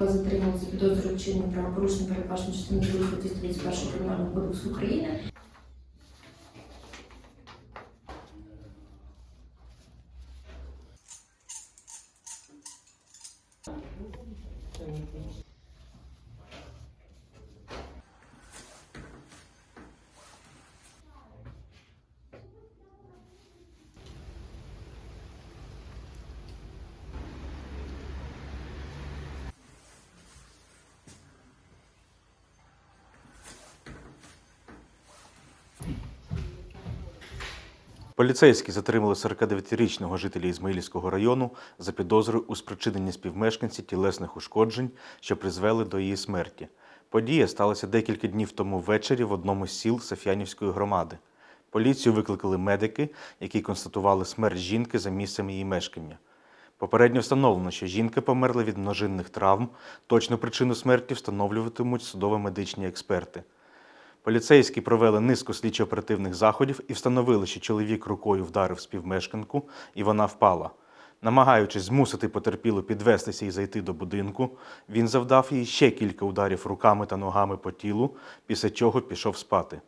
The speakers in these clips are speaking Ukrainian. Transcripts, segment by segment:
затримали за підозрою вчинення правопорушень передбачено частини 2 статті 121 Кримінального кодексу України. Поліцейські затримали 49-річного жителя Ізмаїльського району за підозрою у спричиненні співмешканці тілесних ушкоджень, що призвели до її смерті. Подія сталася декілька днів тому ввечері в одному з сіл Саф'янівської громади. Поліцію викликали медики, які констатували смерть жінки за місцем її мешкання. Попередньо встановлено, що жінка померла від множинних травм. Точну причину смерті встановлюватимуть судово-медичні експерти. Поліцейські провели низку слідчо-оперативних заходів і встановили, що чоловік рукою вдарив співмешканку, і вона впала. Намагаючись змусити потерпілу підвестися і зайти до будинку, він завдав їй ще кілька ударів руками та ногами по тілу, після чого пішов спати.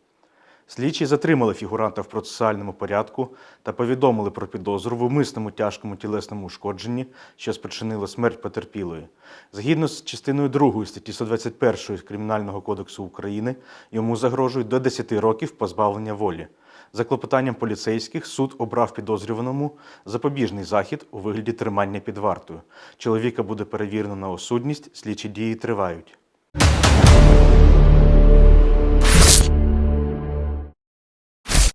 Слідчі затримали фігуранта в процесуальному порядку та повідомили про підозру в умисному тяжкому тілесному ушкодженні, що спричинило смерть потерпілої. Згідно з частиною 2 статті 121 Кримінального кодексу України, йому загрожують до 10 років позбавлення волі. За клопотанням поліцейських суд обрав підозрюваному запобіжний захід у вигляді тримання під вартою. Чоловіка буде перевірено на осудність, слідчі дії тривають.